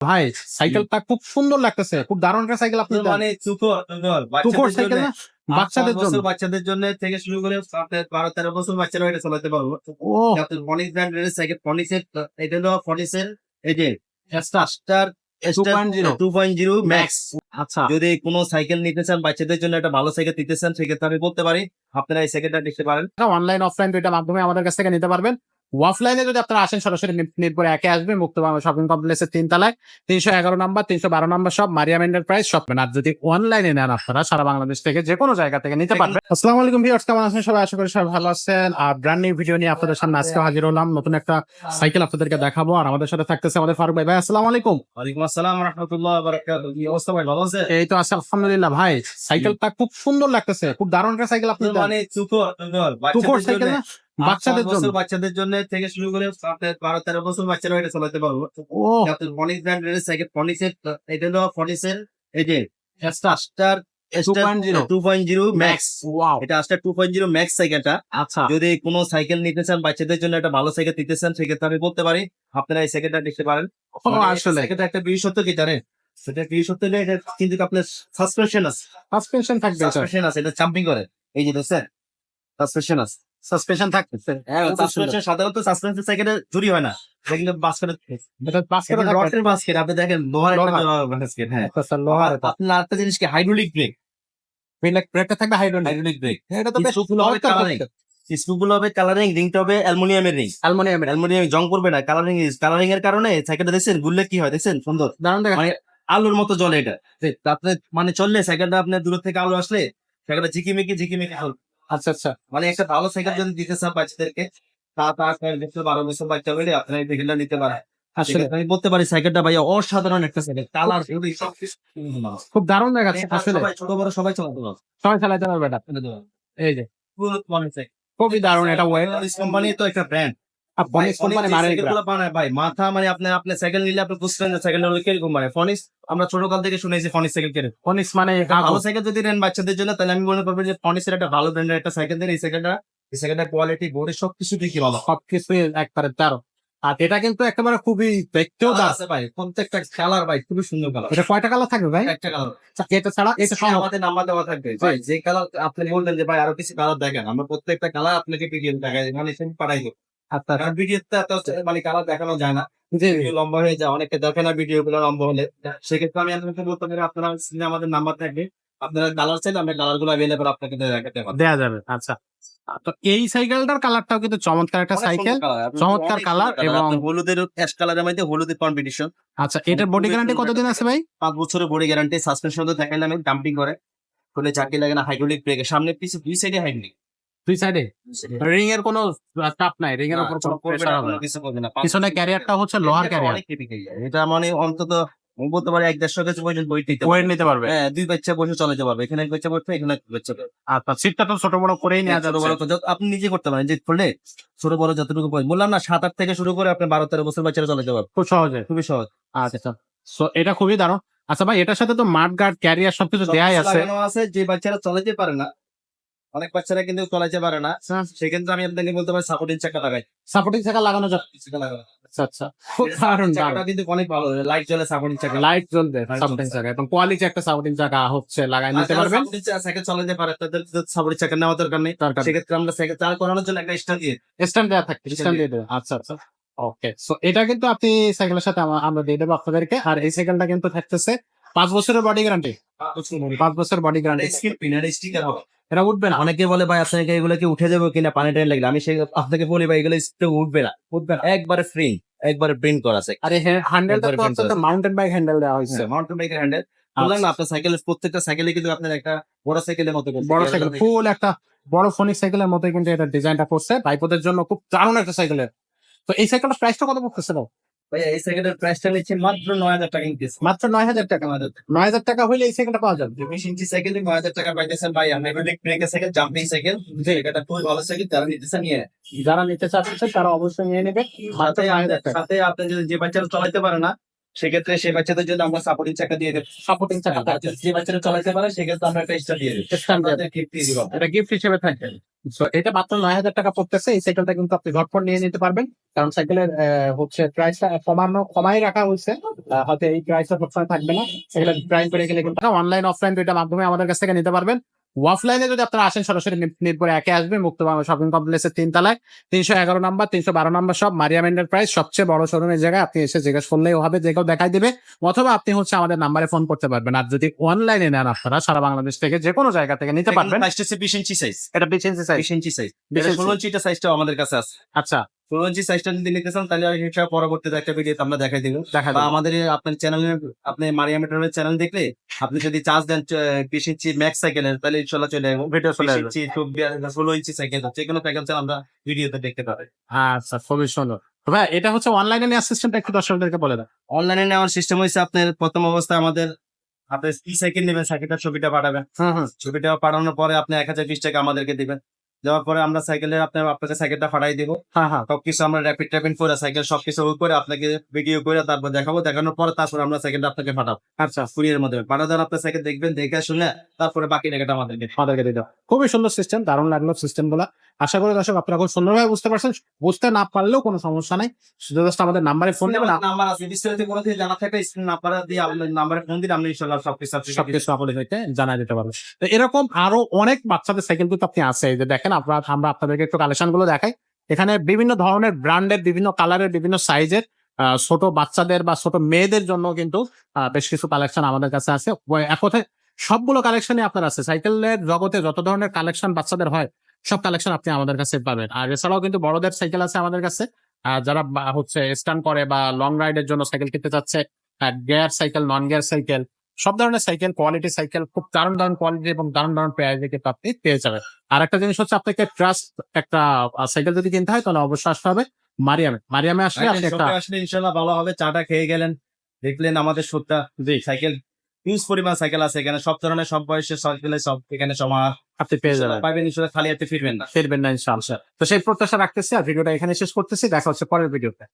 ভাই সাইকেলটা খুব সুন্দর লাগতেছে। খুব দারুণ একটা সাইকেল আপনি মানে চুকর টুকর সাইকেল না? বাচ্চাদের জন্য। বাচ্চাদের জন্য থেকে শুরু করে বারো তেরো বছর বাচ্চারা এটা চালাতে পারব। ব্র্যান্ডের সাইকেল ফনিক্সের এটা হলো ফনিক্সের এই যে star 2.0 two point zero max আচ্ছা। যদি কোনো সাইকেল নিতে চান বাচ্চাদের জন্য একটা ভালো সাইকেল নিতে চান সেক্ষেত্রে আমি বলতে পারি আপনারা এই সাইকেলটা নিতে পারেন। অনলাইন অফলাইন দুইটা মাধ্যমে আমাদের কাছ থেকে নিতে পারবেন। অফলাইনে যদি আপনারা আসেন সরাসরি মিরপুরে একে আসবে মুক্ত বাংলা শপিং কমপ্লেক্সের তিন তলায়। তিনশো এগারো নাম্বার তিনশো বারো নাম্বার সব মারিয়াম এন্টারপ্রাইজ শপ আর যদি অনলাইনে নেন আপনারা সারা বাংলাদেশ থেকে যে কোনো জায়গা থেকে নিতে পারবেন। আসসালামু আলাইকুম ভিউয়ার্স কেমন আছেন? সবাই আশা করি সবাই ভালো আছেন। আর ব্র্যান্ড নিউ ভিডিও নিয়ে আপনাদের সামনে আজকে হাজির হলাম। নতুন একটা সাইকেল আপনাদেরকে দেখাবো। আর আমাদের সাথে থাকতেছে আমাদের ফারুক ভাই। ভাই আসসালামু আলাইকুম। ওয়ালাইকুম আসসালাম রহমতুল্লাহ বারাকাত কি অবস্থা ভাই ভালো আছে এই তো আছে আলহামদুলিল্লাহ ভাই। সাইকেলটা খুব সুন্দর লাগতেছে। খুব দারুণ একটা সাইকেল আপনি মানে চুকর বাচ্চাদের সাইকেল না? বাচ্চাদের জন্য? বাচ্চাদের জন্য থেকে শুরু করে আপনার বারো তেরো বছর বাচ্চারা এটা চালাতে পারব। ও ফনিক্স ব্র্যান্ডের সাইকেল ফনিক্সের এটা হলো ফনিক্সের এই যে star 2.0 two point zero max wow এটা star two point zero max আচ্ছা। যদি কোন সাইকেল নিতে চান বাচ্চাদের জন্য একটা ভালো সাইকেল নিতে চান সেক্ষেত্রে আমি বলতে পারি আপনারা এই সাইকেলটা নিতে পারেন। মানে আসলে। সাইকেলটা একটা বিশেষত্ব কি জানেন? সেটা বিশেষত্ব এটা কিন্তু আপনার সাসপেনশন আছে। সাসপেনশন থাকবে সাসপেনশন আছে এটা চাম্পিং করে। এই যে দেখছেন? সাসপেনশন আছে। সাসপেনশন থাকতেছে হ্যাঁ সাসপেনশন সাধারণত সাসপেনশন সাইকেলে চুরি হয় না। যেগুলো বাস্কেটে এটা বাস্কেট এটা বাস্কেট আপনি দেখেন লোহার একটা বাস্কেট হ্যাঁ। লোহার আর আপনার আরেকটা জিনিস কি হাইড্রোলিক ব্রেক ব্রেক ব্রেকটা থাকবে হাইড্রোলিক হাইড্রোলিক ব্রেক এটা তো বেশ স্ক্রুগুলো হবে কালারিং হবে কালারিং রিংটা হবে অ্যালুমিনিয়ামের রিং অ্যালুমিনিয়ামের অ্যালুমিনিয়াম জং করবে না কালারিং কালারিং এর কারণে সাইকেলটা দেখছেন ঘুরলে কি হয় দেখছেন? সুন্দর। দারুণ মানে আলোর মতো জলে এটা। আপনি মানে চললে সাইকেলটা আপনার দূর থেকে আলো আসলে সাইকেলটা ঝিকিমিকি ঝিকিমিকি আলো আচ্ছা আচ্ছা। মানে একটা ভালো সাইকেল যদি দিতে চান বাচ্চাদেরকে সাত আট নয় বছর বারো বছর বাচ্চা হলে আপনারা এই সাইকেলটা নিতে পারেন। আসলে। আমি বলতে পারি সাইকেলটা ভাইয়া অসাধারণ একটা সাইকেল কালার খুব দারুণ দেখাচ্ছে আসলে। ছোট বড় সবাই চালাতে পারবে। সবাই চালাতে পারবে এটা। এই যে। মানে খুবই দারুণ এটা ওয়েল কোম্পানি তো একটা ব্র্যান্ড মানে মাথা মানে আপনি আপনি সাইকেল নিলে আপনি যে সাইকেল হলো কীরকম মানে ফনিস আমরা ছোটকাল থেকে শুনেছি ফনিস সাইকেল কীরকম বনিস মানে ভালো সাইকেল যদি নেন বাচ্চাদের জন্য তাহলে আমি মনে করব যে ফনিসের একটা ভালো ব্র্যান্ডের একটা সাইকেল দেন। এই সাইকেলটা এই সাইকেলটা কোয়ালিটি বোর্ডে সবকিছু দেখি ভালো। সবকিছু একবারে দারুণ। আর এটা কিন্তু একেবারে খুবই দেখতেও আছে ভাই প্রত্যেকটা কালার ভাই খুবই সুন্দর কালার এটা কয়টা কালার থাকবে ভাই? একটা কালার আচ্ছা, এটা ছাড়া এটা সহ আমাদের নাম্বার দেওয়া থাকবে। ভাই। যে কালার আপনি বললেন যে ভাই আরও কিছু কালার দেখেন আমরা প্রত্যেকটা কালার আপনাকে দেখাই সেম পাঠাই দেবো। আচ্ছা। ভিডিওতে মানে কালার দেখানো যায় না। লম্বা হয়ে যায় অনেকে দেখে না ভিডিও গুলো লম্বা হলে। সেক্ষেত্রে আমি আপনাকে বলতে পারি আপনারা স্ক্রিনে আমাদের নাম্বার থাকবে। আপনারা কালার চাইলে আমরা কালারগুলো অ্যাভেলেবল আপনাকে দেখাতে যাবে। আচ্ছা। তো এই সাইকেলটার কালারটাও কিন্তু চমৎকার একটা সাইকেল চমৎকার এবং- হলুদের অ্যাশ কালারের মধ্যে হলুদের কম্পিটিশন আচ্ছা এটার বডি গ্যারান্টি কতদিন আছে ভাই? পাঁচ বছরের বডি গ্যারান্টি সাসপেনশন তো দেখাইলাম ডাম্পিং করে। খুলে চাকি লাগে না হাইড্রোলিক ব্রেকে সামনে পিছে দুই সাইডে হাইড্রোলিক দুই সাইডে রিং এর কোনো চাপ নাই রিং এর উপর কোনো প্রেসার হবে না। কিছু করবে না পিছনে ক্যারিয়ারটা হচ্ছে লোহার ক্যারিয়ার এটা মানে অন্তত বলতে পারি এক দেড়শো কেজি পর্যন্ত বই নিতে ওয়েট নিতে পারবে। হ্যাঁ দুই বাচ্চা বসে চলাতে পারবে। এখানে এক বাচ্চা বসবে এখানে এক বাচ্চা আচ্ছা সিটটা তো ছোট বড় করেই নেওয়া ছোট যাবে বড় আপনি নিজে করতে পারেন যে করলে ছোট বড় যতটুকু। বললাম না সাত আট থেকে শুরু করে আপনি বারো তেরো বছর বাচ্চারা চলাতে পারবে। খুব সহজে। খুবই সহজ। আচ্ছা সো এটা খুবই দারুণ। আচ্ছা ভাই এটার সাথে তো মাঠ গার্ড ক্যারিয়ার সবকিছু দেয়াই আছে। আছে যে বাচ্চারা চলাতে পারে না অনেক বাচ্চারা কিন্তু চলাতে পারে না। সেক্ষেত্রে আমি আপনাকে বলতে পারি সাপোর্টিং চাকা লাগাই। সাপোর্টিং চাকা লাগানো যাবে? চাকা লাগাই। আচ্ছা আচ্ছা। খুব দারুণ চাকাটা কিন্তু অনেক ভালো। লাইট জ্বলে সাপোর্টিং চাকা লাইট জ্বলবে Light সাপোর্টিং চাকা এবং কোয়ালিটি একটা সাপোর্টিং চাকা হচ্ছে লাগাই নিতে পারবেন। সাইকেল চালাতে পারে তাদের সাপোর্টিং চাকা নেওয়া দরকার নেই। সেক্ষেত্রে আমরা সাইকেল চাল করানোর জন্য একটা স্ট্যান্ড দিয়ে স্ট্যান্ড দেওয়া থাকবে স্ট্যান্ড দিয়ে দেবে। আচ্ছা আচ্ছা। ওকে সো এটা কিন্তু আপনি সাইকেলের সাথে আমরা দিয়ে দেবো আপনাদেরকে। আর এই সাইকেলটা কিন্তু থাকতেছে পাঁচ বছরের বডি গ্যারান্টি পাঁচ বছর বডি গ্যারান্টি স্টিকার হবে। এটা উঠবে না। অনেকে বলে ভাই আপনাকে এগুলো কি উঠে যাবে কিনা? পানি টানি লাগলে। আমি সে আপনাকে বলি ভাই এগুলো উঠবে না। উঠবে না। একবারে ফ্রি একবারে প্রিন্ট করা আছে। আর হ্যান্ডেলটা তো মাউন্টেন বাইক হ্যান্ডেল দেওয়া হয়েছে। মাউন্টেন বাইকের হ্যান্ডেল বললাম না আপনার সাইকেলের প্রত্যেকটা সাইকেলে কিন্তু আপনার একটা বড় সাইকেলের মতো। বড় সাইকেল ফুল একটা বড় ফোনিক সাইকেলের মতো কিন্তু এটা ডিজাইনটা করছে। বাইপোদের জন্য খুব দারুণ একটা সাইকেলের তো এই সাইকেলটা প্রাইসটা কত পড়তেছে দাও এই সাইকেলের প্রাইসটা নিচ্ছে মাত্র নয় হাজার টাকা মাত্র নয় হাজার টাকা নয় হাজার টাকা হইলে এই সাইকেলটা পাওয়া যাবে। বিশ ইঞ্চি সাইকেল নয় হাজার টাকা পাইতেছেন ভাইয়া। এটা খুবই ভালো যারা নিতেছে নিয়ে। যারা নিতে চাচ্ছে তারা অবশ্যই নিয়ে নেবে সাথে আপনি যদি যে বাচ্চারা চলাইতে পারে না সেক্ষেত্রে সেই বাচ্চাদের জন্য আমরা সাপোর্টিং চাকা দিয়ে দেবো। সাপোর্টিং চাকা যে বাচ্চারা চালাতে পারে সেক্ষেত্রে আমরা একটা এক্সট্রা দিয়ে দেবো। এটা গিফট হিসেবে থাকবে So, এটা মাত্র নয় হাজার টাকা পড়তেছে। এই সাইকেলটা কিন্তু আপনি ঝটপট নিয়ে নিতে পারবেন। কারণ সাইকেলের হচ্ছে প্রাইসটা কমানো কমাই রাখা হয়েছে। হয়তো এই প্রাইসটা সবসময় থাকবে না। সেগুলো প্রাইস করে গেলে কিন্তু অনলাইন অফলাইন দুইটা মাধ্যমে আমাদের কাছ থেকে নিতে পারবেন। অফলাইনে যদি আপনারা আসেন সরাসরি মিরপুরে একে আসবে মুক্ত বাংলা শপিং কমপ্লেক্সের তিন তলায় তিনশো এগারো নাম্বার তিনশো বারো নাম্বার সব মারিয়াম এন্টারপ্রাইজ সবচেয়ে বড় শোরুমের জায়গায় আপনি এসে জিজ্ঞেস করলেই হবে যে কেউ দেখাই দিবে অথবা আপনি হচ্ছে আমাদের নাম্বারে ফোন করতে পারবেন। আর যদি অনলাইনে নেন আপনারা সারা বাংলাদেশ থেকে যে কোনো জায়গা থেকে নিতে পারবেন। বিশ ইঞ্চি সাইজ এটা বিশ ইঞ্চি সাইজ বিশ ইঞ্চি সাইজ 20 ইঞ্চি। ষোলো সাইজটাও আমাদের কাছে আছে। আচ্ছা। ষোলো ইঞ্চি সাইজটা যদি নিতে চান তাহলে সেটা পরবর্তীতে একটা ভিডিও আমরা দেখাই দিব। দেখা বা আমাদের আপনার চ্যানেলে আপনি মেটারের চ্যানেল দেখলে আপনি যদি চার্জ দেন বিশ ইঞ্চি ম্যাক্স সাইকেলের তাহলে ইনশাল্লাহ চলে ভিডিও চলে আসবে। ইঞ্চি ষোলো ইঞ্চি সাইকেল যে কোনো সাইকেল আমরা ভিডিওতে দেখতে পাবে। আচ্ছা খুবই সুন্দর। ভাই এটা হচ্ছে অনলাইনে নেওয়ার সিস্টেমটা একটু দর্শকদেরকে বলে দাও। অনলাইনে নেওয়ার সিস্টেম হয়েছে আপনার প্রথম অবস্থায় আমাদের আপনি ই সাইকেল নেবেন সাইকেলটার ছবিটা পাঠাবেন। ছবিটা পাঠানোর পরে আপনি এক হাজার বিশ টাকা আমাদেরকে দিবেন। দেওয়ার পরে আমরা সাইকেলে আপনার আপনাকে সাইকেলটা ফাটাই দিব। হ্যাঁ হ্যাঁ। সবকিছু আমরা র্যাপিড ট্যাপিং করে সাইকেল সবকিছু করে আপনাকে ভিডিও করে তারপর দেখাবো দেখানোর পরে তারপর আমরা সাইকেলটা আপনাকে ফাটাবো। আচ্ছা। কুরিয়ার মাধ্যমে। পাঠানোর আপনার সাইকেল দেখবেন দেখে শুনে তারপরে বাকি টাকাটা আমাদেরকে। আমাদেরকে দিয়ে দাও। খুবই সুন্দর সিস্টেম দারুণ লাগল সিস্টেমগুলা। আশা করি দর্শক আপনারা খুব সুন্দরভাবে বুঝতে পারছেন। বুঝতে না পারলেও কোনো সমস্যা নাই। just আমাদের নাম্বারে ফোন দেবেন। নাম্বার আছে। বিস্তারিত কোনো কিছু জানা থাকলে স্ক্রিন নাম্বার দিয়ে আপনার নাম্বারে ফোন দিলে আপনি ইনশাল্লাহ সবকিছু আপনাকে সবকিছু আপনাদের হইতে পারব তো এরকম আরও অনেক বাচ্চাদের সাইকেল কিন্তু আপনি আছে। যে দেখেন আপনারা আমরা আপনাদেরকে একটু কালেকশনগুলো দেখাই। এখানে বিভিন্ন ধরনের ব্র্যান্ডের বিভিন্ন কালারের বিভিন্ন সাইজের ছোট বাচ্চাদের বা ছোট মেয়েদের জন্য কিন্তু আহ, বেশ কিছু কালেকশন আমাদের কাছে আছে। এক কথায় সবগুলো কালেকশনই আপনার আছে। সাইকেলের জগতে যত ধরনের কালেকশন বাচ্চাদের হয় সব কালেকশন আপনি আমাদের কাছে পাবেন। আর এছাড়াও কিন্তু বড়দের সাইকেল আছে আমাদের কাছে। যারা হচ্ছে স্ট্যান্ড করে বা লং রাইডের জন্য সাইকেল কিনতে চাচ্ছে gear cycle non gear cycle সব ধরনের সাইকেল কোয়ালিটি সাইকেল খুব দারুণ দারুণ কোয়ালিটি এবং দারুণ দারুণ প্রাইসে কিন্তু আপনি পেয়ে যাবেন। আর একটা জিনিস হচ্ছে আপনাকে ট্রাস্ট একটা সাইকেল যদি কিনতে হয় তাহলে অবশ্যই আসতে হবে মারিয়ামে। মারিয়ামে আসলে আপনি একটা আসলে ইনশাল্লাহ ভালো হবে। চাটা খেয়ে গেলেন দেখলেন আমাদের জি। সাইকেল হিউজ পরিমাণ সাইকেল আছে এখানে। সব ধরনের সব বয়সের সাইকেল সব এখানে সমা আপনি পেয়ে যাবেন। পাইবেন ইনশাল্লাহ খালি হাতে ফিরবেন না। ফিরবেন না ইনশাআল্লাহ। তো সেই প্রত্যাশা রাখতেছি আর ভিডিওটা এখানে শেষ করতেছি। দেখা হচ্ছে পরের ভিডিওতে।